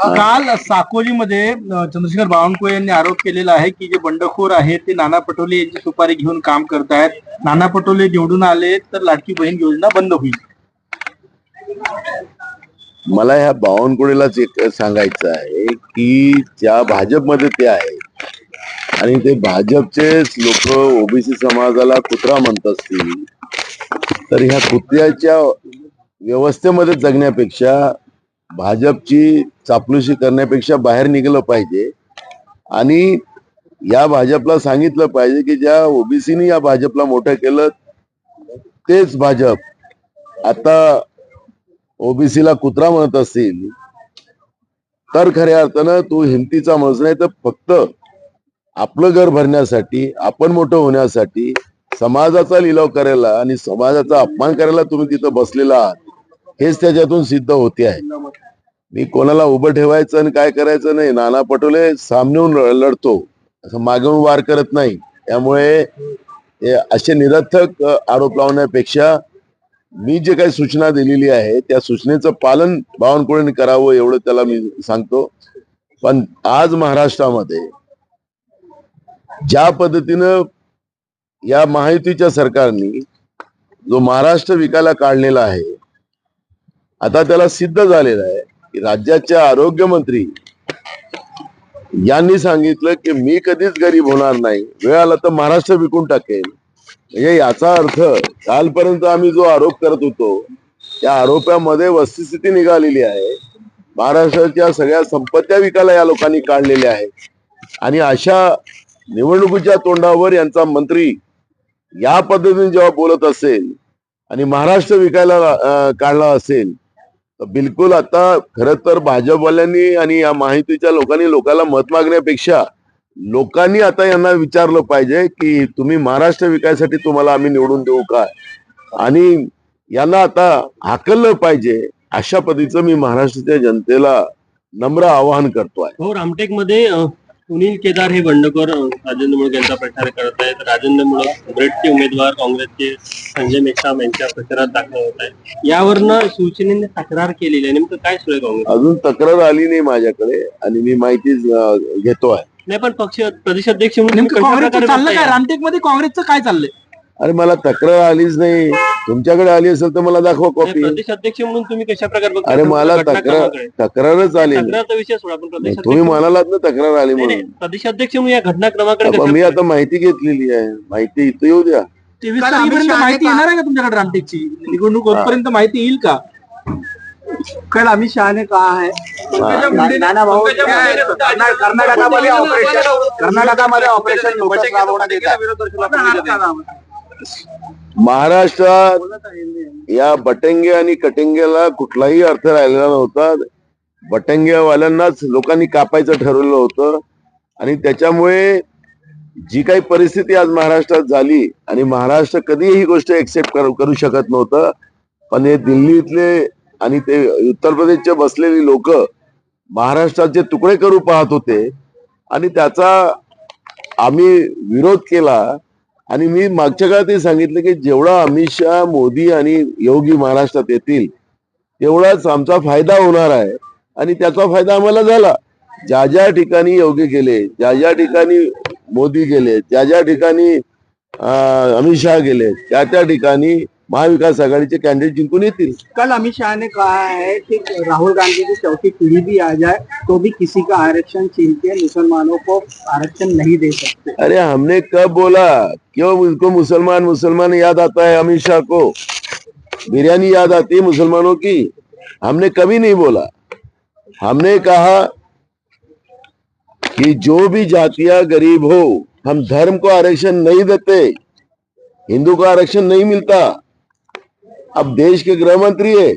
काल साकोलीमध्ये चंद्रशेखर बावनकुळे यांनी आरोप केलेला आहे की जे बंडखोर आहेत ते नाना पटोले यांची सुपारी घेऊन काम करतायत नाना पटोले निवडून आले तर लाडकी बहीण योजना बंद होईल. मला ह्या बावनकुळेलाच एक सांगायचं आहे की ज्या भाजपमध्ये ते आहे आणि ते भाजपचेच लोक ओबीसी समाजाला कुत्रा म्हणत असतील तर ह्या कुत्र्याच्या व्यवस्थेमध्ये जगण्यापेक्षा भाजपची चापलुशी करण्यापेक्षा बाहेर निघलं पाहिजे. आणि या भाजपला सांगितलं पाहिजे की ज्या ओबीसीनी या भाजपला मोठं केलं तेच भाजप. आता ओबीसीला कुत्रा म्हणत असतील तर खऱ्या अर्थानं तू हिमतीचा माणूस नाही तर फक्त आपलं घर भरण्यासाठी आपण मोठं होण्यासाठी समाजाचा लिलाव करायला आणि समाजाचा अपमान करायला तुम्ही तिथं बसलेला आहात. हेच त्याच्यातून सिद्ध होते आहे. मी कोणाला उभं ठेवायचं आणि काय करायचं नाही. नाना पटोले सामनेहून लढतो. असं मागून वार करत नाही. त्यामुळे असे निरर्थक आरोप लावण्यापेक्षा मी जे काही सूचना दिलेली आहे त्या सूचनेचं पालन बावनकुळेने करावं एवढं त्याला मी सांगतो. पण आज महाराष्ट्रामध्ये ज्या पद्धतीनं या महायुतीच्या सरकारने जो महाराष्ट्र विकायला काढलेला आहे आता त्याला सिद्ध झालेलं आहे की राज्याचे आरोग्यमंत्री यांनी सांगितलं की मी कधीच गरीब होणार नाही. वेळ आला तर महाराष्ट्र विकून टाकेल म्हणजे याचा अर्थ कालपर्यंत आम्ही जो आरोप करत होतो त्या आरोपामध्ये वस्तुस्थिती निघालेली आहे. महाराष्ट्राच्या सगळ्या संपत्त्या विकायला या लोकांनी काढलेल्या आहेत. आणि अशा निवडणुकीच्या तोंडावर यांचा मंत्री या पद्धतीने जेव्हा बोलत असेल आणि महाराष्ट्र विकायला काढला असेल बिलकुल आता खरं तर भाजपवाल्यांनी आणि या माहितीच्या लोकांनी लोकांना मत मागण्यापेक्षा लोकांनी आता यांना विचारलं पाहिजे की तुम्ही महाराष्ट्र विकायसाठी तुम्हाला आम्ही निवडून देऊ का? आणि यांना आता हाकललं पाहिजे अशा पद्धतीचं मी महाराष्ट्राच्या जनतेला नम्र आवाहन करतो आहे हो रामटेकमध्ये सुनील केदार हे बंडखोर राजेंद्र मुळक यांचा प्रचार करत आहेत. राजेंद्र मुळक ब्रेडचे उमेदवार काँग्रेसचे संजय मेश्राम यांच्या प्रचारात दाखल होत आहे यावरनं शिवसेनेने तक्रार केलेली आहे. नेमकं काय सुरू आहे काँग्रेस अजून तक्रार आली नाही माझ्याकडे आणि मी माहिती घेतो आहे. नाही पण पक्ष प्रदेशाध्यक्ष म्हणून नेमकं काँग्रेसचं चाललं काय? रामटेकमध्ये काँग्रेसचं काय चाललंय? अरे मला तक्रार आलीच नाही. तुमच्याकडे आली असेल तर मला दाखवा कॉपी प्रदेशाध्यक्ष म्हणून तुम्ही कशा प्रकारे? अरे मला तक्रार. तक्रारच आली तक्रारचा विषय सोडा पण प्रदेशाध्यक्ष तुम्ही म्हणालात ना तक्रार आली नाही, म्हणून. नाही, प्रदेशाध्यक्ष म्हणून या घटनाक्रमाकडे कशा मी आता माहिती घेतलेली आहे. माहिती इथं येऊ द्या. तेवीस तारखेपर्यंत माहिती येणार आहे का तुमच्याकडे रामटेकची? निवडणूक होतपर्यंत माहिती येईल का? कल अमित शाह ने कहा है नाना भाऊ कर्ना- कर्नाटकामध्ये ऑपरेशन कर्नाटकामध्ये ऑपरेशन आहे. महाराष्ट्रात या बटंगे आणि कटिंग्याला कुठलाही अर्थ राहिलेला नव्हता. बटंगेवाल्यांनाच लोकांनी कापायचं ठरवलं होतं. आणि त्याच्यामुळे जी काही परिस्थिती आज महाराष्ट्रात झाली आणि महाराष्ट्र कधीही ही गोष्ट एक्सेप्ट करू करू शकत नव्हतं. पण हे दिल्लीतले आणि ते उत्तर प्रदेशचे बसलेली लोक महाराष्ट्राचे तुकडे करू पाहत होते आणि त्याचा आम्ही विरोध केला आणि मी मागच्या काळात सांगितलं की जेवढा अमित शहा मोदी आणि योगी महाराष्ट्रात येतील तेवढाच आमचा फायदा होणार आहे. आणि त्याचा फायदा आम्हाला झाला. ज्या ज्या ठिकाणी योगी गेले ज्या ज्या ठिकाणी मोदी गेले ज्या ज्या ठिकाणी अमित शहा गेले त्या त्या ठिकाणी महाविकास आघाडीचे कॅन्डिडेट जिंकून येतील. कल अमित शाह ने कहा है कि राहुल गांधी की चौथी पीढ़ी भी आ जाए तो भी किसी का आरक्षण छीन के मुसलमानों को आरक्षण नहीं दे सकते। अरे हमने कब बोला? क्यों उनको मुसलमान मुसलमान याद आता है अमित शाह को? बिरयानी याद आती है मुसलमानों की। हमने कभी नहीं बोला। हमने कहा कि जो भी जातिया गरीब हो हम धर्म को आरक्षण नहीं देते। हिंदू को आरक्षण नहीं मिलता। अब देश के गृह मंत्री है।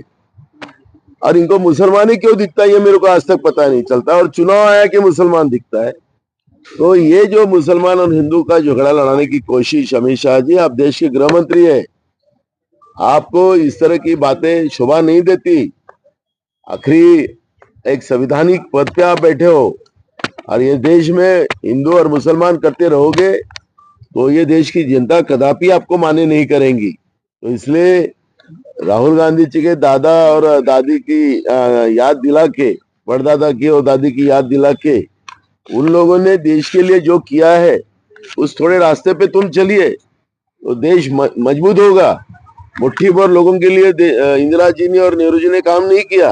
और इनको मुसलमान ही क्यों दिखता है, ये मेरे को आज तक पता नहीं चलता। और चुनाव आया कि मुसलमान दिखता है। तो ये जो मुसलमान और हिंदू का झगड़ा लड़ाने की कोशिश, अमित शाह जी, आप देश के गृह मंत्री है। आपको इस तरह की बातें शोभा नहीं देती। आखिरी एक संविधानिक पद पे आप बैठे हो। और ये देश में हिंदू और मुसलमान करते रहोगे तो ये देश की जनता कदापि आपको माने नहीं करेंगी। तो इसलिए राहुल गांधी जी के दादा और दादी की याद दिला के परदादा की और दादी की याद दिला के, उन लोगों ने देश के लिए जो किया है, उस थोड़े रास्ते पे तुम चलिए तो देश मज़बूत होगा। मुट्ठी भर लोगों के लिए इंदिरा जी ने और नेहरू जी ने काम नहीं किया,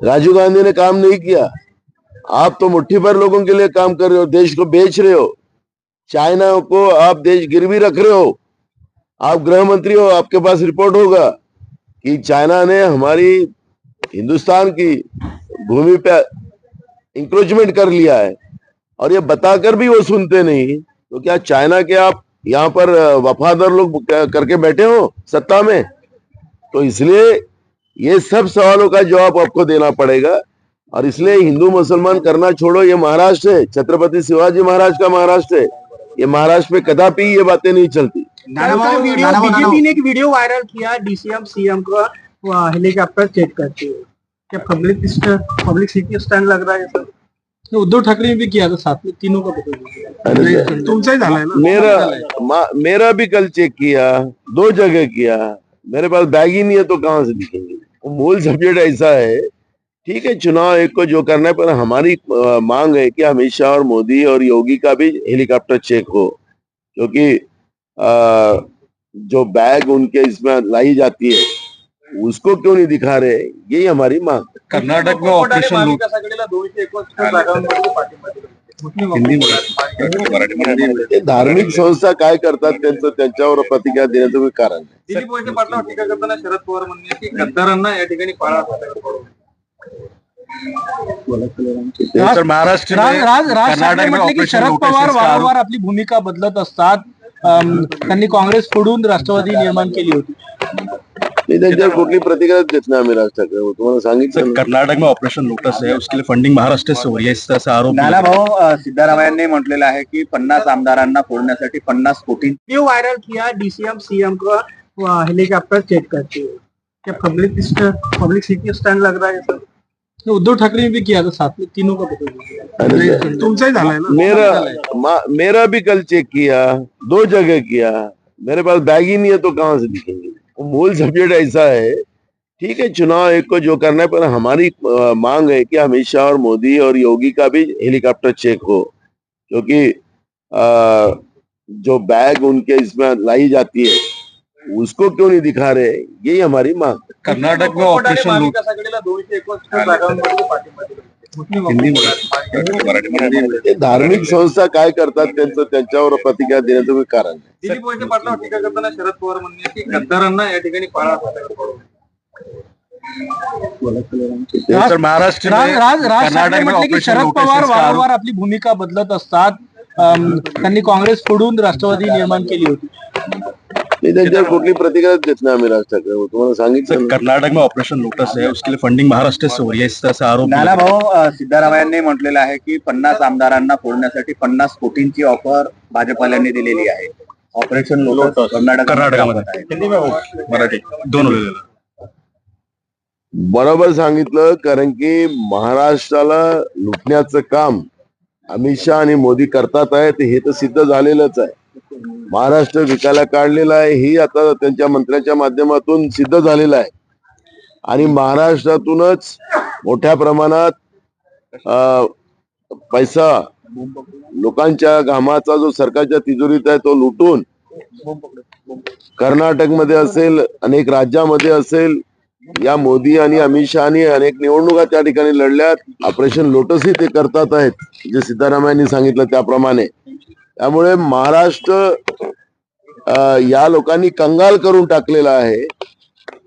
राजीव गांधी ने काम नहीं किया। आप तो मुट्ठी भर लोगों के लिए काम कर रहे हो, देश को बेच रहे हो, चाइना को आप देश गिरवी रख रहे हो आप गृह मंत्री हो, आपके पास रिपोर्ट होगा कि चाइना ने हमारी हिंदुस्तान की भूमि पे इंक्रोचमेंट कर लिया है। और ये बताकर भी वो सुनते नहीं तो क्या चाइना के आप यहाँ पर वफादार लोग करके बैठे हो सत्ता में? तो इसलिए ये सब सवालों का जवाब आपको देना पड़ेगा। और इसलिए हिंदू मुसलमान करना छोड़ो, ये महाराष्ट्र है। छत्रपति शिवाजी महाराज का महाराष्ट्र है। ये महाराष्ट्र में कदापि ये बातें नहीं चलती। बीजेपी ने एक वीडियो वायरल किया डीसीएम सीएम का हेलीकॉप्टर चेक करते हुए। क्या पब्लिक पब्लिक सिटी स्टैंड लग रहा है सर उद्धव ठाकरे ने भी किया था साथ में तीनों का ही ना? मेरा मेरा भी कल चेक किया दो जगह किया। मेरे पास बैग ही नहीं है तो कहाँ से दिखेंगे? मूल सब्जेक्ट ऐसा है ठीक है चुनाव एक को जो करना है पर हमारी मांग है कि अमित शाह और मोदी और योगी का भी हेलीकॉप्टर चेक हो क्योंकि अ, जो बैग उनके इसमें लाई जाती है उसको क्यों नहीं दिखा रहे? यही हमारी मांग कर्नाटक में ऑपरेशन धार्मिक संस्था काय करतात त्यांचं त्यांच्यावर प्रतिक्रिया देण्याचं काही कारण नाही. दिलीप वळसे पाटलावर टीका करताना शरद पवार म्हणणे की गद्दारांना या ठिकाणी पाळा महाराष्ट्र कर्नाटक शरद पवार वारंवार आपली भूमिका बदलत असतात. त्यांनी काँग्रेस फोडून राष्ट्रवादी निर्माण केली होती. त्यांच्यावर कुठली प्रतिक्रिया देत नाही आम्ही राज ठाकरे. तुम्हाला सांगितलं. कर्नाटक में ऑपरेशन लोटस है उसके लिए फंडिंग महाराष्ट्र से हो रही है. इस तरह से आरोप नाना भाऊ अ, सिद्धरामय्यांनी म्हटलेलं आहे की पन्नास आमदारांना फोडण्यासाठी पन्नास कोटी. वीडियो वायरल किया डीसीएम सीएम का हेलीकॉप्टर चेक करते. पब्लिक पब्लिक सिटी स्टैंड लग रहा है? सर उद्धव ठाकरे ने भी किया था साथ में तीनों का बदल अरे तुमचा ही ना? मेरा मेरा भी कल चेक किया दो जगह किया। मेरे पास बैग ही नहीं है तो कहाँ से दिखेंगे? वो मूल सब्जेक्ट ऐसा है ठीक है चुनाव एक को जो करना है पर हमारी मांग है कि अमित शाह और मोदी और योगी का भी हेलीकॉप्टर चेक हो क्योंकि जो बैग उनके इसमें लाई जाती है उसको क्यों नहीं दिखा रहे? यही हमारी मांग। कर्नाटक में ऑपरेशन. ते धार्मिक संस्था काय करतात त्यांचं त्यांच्यावर प्रतिक्रिया देण्याचं काही कारण नाही टीका करताना शरद पवार की गद्दारांना या ठिकाणी तर महाराष्ट्र राज राज ठाकरे म्हटले की शरद पवार वारंवार आपली भूमिका बदलत असतात. त्यांनी काँग्रेस फोडून राष्ट्रवादी निर्माण केली होती. मी त्यांच्यावर कुठली प्रतिक्रिया देत नाही आम्ही राज ठाकरे तुम्हाला सांगितलं ना. कर्नाटक में ऑपरेशन लोटस है उसके लिए फंडिंग महाराष्ट्र से हो रही है इस तरह से आरोप नाना भाऊ अ, सिद्धरामय्यांनी म्हटलेलं आहे की पन्नास आमदारांना फोडण्यासाठी पन्नास कोटींची ऑफर भाजपाल्यांनी दिलेली आहे. ऑपरेशन लोटस कर्नाटक कर्नाटकामध्ये मराठी. दोन बरोबर सांगितलं कारण की महाराष्ट्राला लुटण्याचं काम अमित शहा आणि मोदी करतात आहेत हे तर सिद्ध झालेलंच आहे. महाराष्ट्र विकायला काढलेला आहे ही आता त्यांच्या मंत्र्यांच्या माध्यमातून सिद्ध झालेलं आहे. आणि महाराष्ट्रातूनच मोठ्या प्रमाणात पैसा लोकांच्या घामाचा जो सरकारच्या तिजोरीत आहे तो लुटून कर्नाटकमध्ये असेल अनेक राज्यामध्ये असेल या मोदी आणि अमित शहानी अनेक निवडणुका त्या ठिकाणी लढल्यात. ऑपरेशन लोटसही ते करतात आहेत जे सिद्धरामयांनी सांगितलं त्याप्रमाणे. त्यामुळे महाराष्ट्र या लोकांनी कंगाल करून टाकलेला आहे.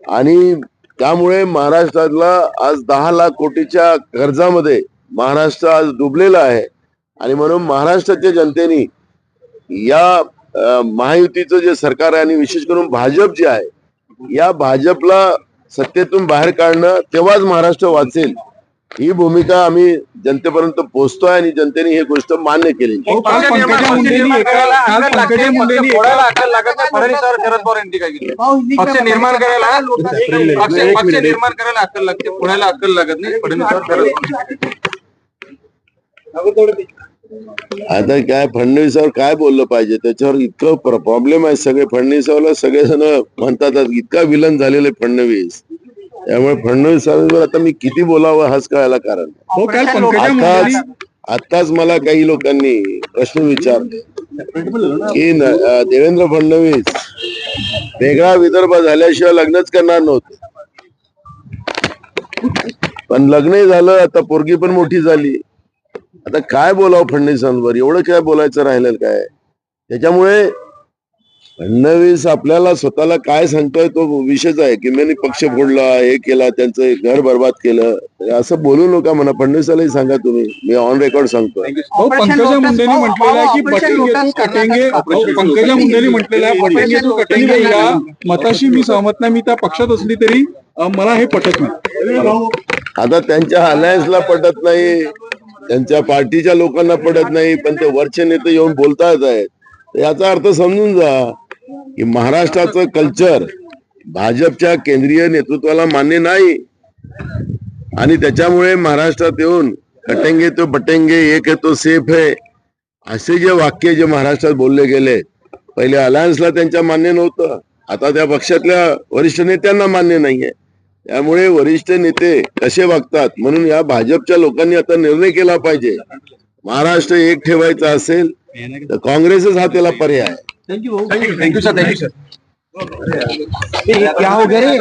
आणि त्यामुळे महाराष्ट्रातला आज दहा लाख कोटीच्या कर्जामध्ये महाराष्ट्र आज डुबलेला आहे. आणि म्हणून महाराष्ट्राच्या जनतेने या महायुतीचं जे सरकार आहे आणि विशेष करून भाजप जे आहे या भाजपला सत्तेतून बाहेर काढणं तेव्हाच महाराष्ट्र वाचेल. ही भूमिका आम्ही जनतेपर्यंत पोहोचतोय आणि जनतेने ही गोष्ट मान्य केली. पक्ष निर्माण करायला पक्ष निर्माण करायला अक्कल लागते. पुण्याला अक्कल लागत नाही. आता काय फडणवीसावर काय बोललं पाहिजे? त्याच्यावर इतकं प्रॉब्लेम आहे. सगळे फडणवीसावरला सगळेजण म्हणतात इतका विलन झालेले फडणवीस. त्यामुळे फडणवीसावर आता मी किती बोलावं हाच कळायला कारण. हो पंकजा आताच मला काही लोकांनी प्रश्न विचारले. की देवेंद्र फडणवीस वेगळा विदर्भ झाल्याशिवाय लग्नच करणार नव्हते. पण लग्नही झालं आता पोरगी पण मोठी झाली. आता काय बोलावं फडणवीसांवर? एवढं काय बोलायचं राहिलं काय? त्याच्यामुळे फडणवीस आपल्याला स्वतःला काय सांगतोय तो विषयच आहे. की मी पक्ष फोडला हे केला त्यांचं घर बर्बाद केलं. असं बोलू नका म्हणा. फडणवीसालाही सांगा तुम्ही. मी ऑन रेकॉर्ड सांगतोय. हो पंकजा मुंडेंनी म्हटलेलं आहे की पंकजा मुंडेंनी म्हटलेलं आहे. बटेंगे तू कटेंगे या. मताशी मी सहमत नाही. मी त्या पक्षात असली तरी मला हे पटत नाही. आता त्यांच्या अलायन्सला पटत नाही. त्यांच्या पार्टीच्या लोकांना पटत नाही. पण ते वरचे नेते येऊन बोलतायत आहेत. याचा अर्थ समजून जा. की महाराष्ट्राचं कल्चर भाजपच्या केंद्रीय नेतृत्वाला मान्य नाही. आणि त्याच्यामुळे महाराष्ट्रात येऊन कटेंगे तो बटेंगे एक है तो सेफ है असे जे वाक्य जे महाराष्ट्रात बोलले गेले पहिले अलायन्सला त्यांच्या मान्य नव्हतं. आता त्या पक्षातल्या वरिष्ठ नेत्यांना मान्य नाहीये. त्यामुळे वरिष्ठ नेते कसे वागतात म्हणून या भाजपच्या लोकांनी आता निर्णय केला पाहिजे. महाराष्ट्र एक ठेवायचा असेल तर काँग्रेसच हा त्याला पर्याय आहे थँक्यू सर थँक्यू सर क्या हो गए